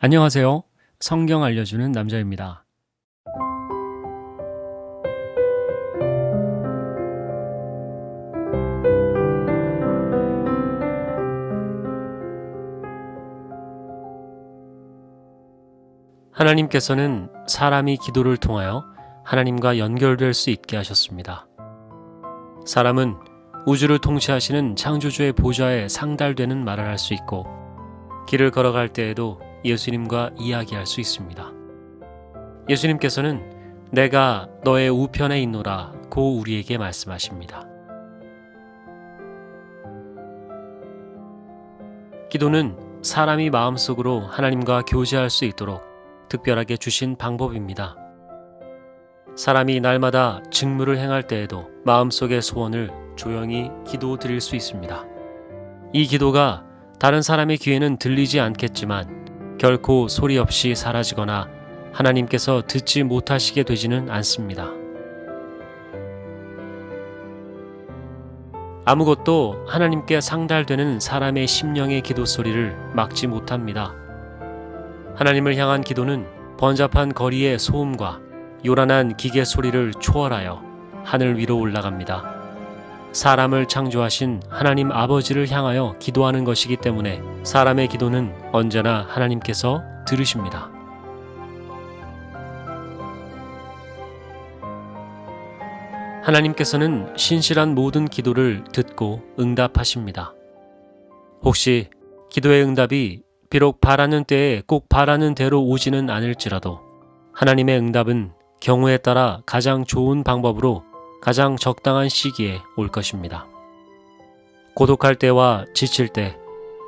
안녕하세요. 성경 알려주는 남자입니다. 하나님께서는 사람이 기도를 통하여 하나님과 연결될 수 있게 하셨습니다. 사람은 우주를 통치하시는 창조주의 보좌에 상달되는 말을 할 수 있고 길을 걸어갈 때에도 예수님과 이야기할 수 있습니다. 예수님께서는 내가 너의 우편에 있노라 고 우리에게 말씀하십니다. 기도는 사람이 마음속으로 하나님과 교제할 수 있도록 특별하게 주신 방법입니다. 사람이 날마다 직무를 행할 때에도 마음속의 소원을 조용히 기도 드릴 수 있습니다. 이 기도가 다른 사람의 귀에는 들리지 않겠지만 결코 소리 없이 사라지거나 하나님께서 듣지 못하시게 되지는 않습니다. 아무것도 하나님께 상달되는 사람의 심령의 기도 소리를 막지 못합니다. 하나님을 향한 기도는 번잡한 거리의 소음과 요란한 기계 소리를 초월하여 하늘 위로 올라갑니다. 사람을 창조하신 하나님 아버지를 향하여 기도하는 것이기 때문에 사람의 기도는 언제나 하나님께서 들으십니다. 하나님께서는 신실한 모든 기도를 듣고 응답하십니다. 혹시 기도의 응답이 비록 바라는 때에 꼭 바라는 대로 오지는 않을지라도 하나님의 응답은 경우에 따라 가장 좋은 방법으로 가장 적당한 시기에 올 것입니다. 고독할 때와 지칠 때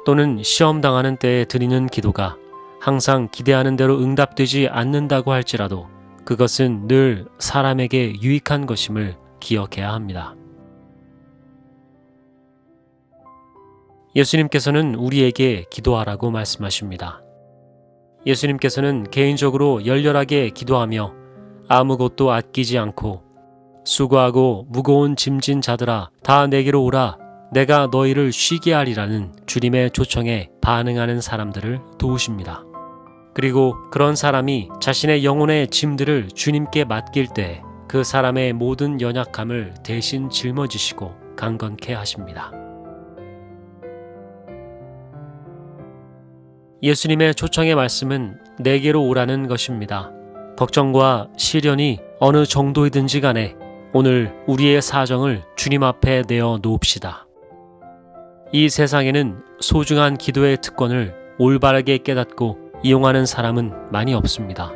또는 시험 당하는 때에 드리는 기도가 항상 기대하는 대로 응답되지 않는다고 할지라도 그것은 늘 사람에게 유익한 것임을 기억해야 합니다. 예수님께서는 우리에게 기도하라고 말씀하십니다. 예수님께서는 개인적으로 열렬하게 기도하며 아무것도 아끼지 않고 수고하고 무거운 짐진 자들아 다 내게로 오라 내가 너희를 쉬게 하리라는 주님의 초청에 반응하는 사람들을 도우십니다. 그리고 그런 사람이 자신의 영혼의 짐들을 주님께 맡길 때 그 사람의 모든 연약함을 대신 짊어지시고 강건케 하십니다. 예수님의 초청의 말씀은 내게로 오라는 것입니다. 걱정과 시련이 어느 정도이든지 간에 오늘 우리의 사정을 주님 앞에 내어 놓읍시다. 이 세상에는 소중한 기도의 특권을 올바르게 깨닫고 이용하는 사람은 많이 없습니다.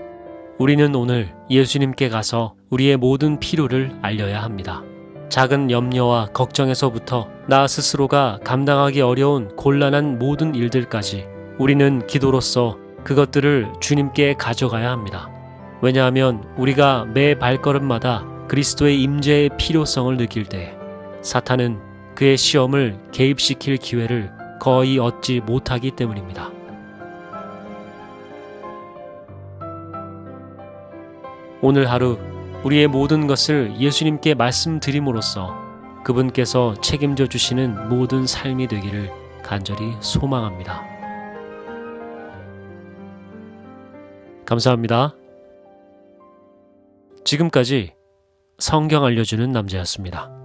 우리는 오늘 예수님께 가서 우리의 모든 필요를 알려야 합니다. 작은 염려와 걱정에서부터 나 스스로가 감당하기 어려운 곤란한 모든 일들까지 우리는 기도로서 그것들을 주님께 가져가야 합니다. 왜냐하면 우리가 매 발걸음마다 그리스도의 임재의 필요성을 느낄 때 사탄은 그의 시험을 개입시킬 기회를 거의 얻지 못하기 때문입니다. 오늘 하루 우리의 모든 것을 예수님께 말씀드림으로써 그분께서 책임져 주시는 모든 삶이 되기를 간절히 소망합니다. 감사합니다. 지금까지 성경 알려주는 남자였습니다.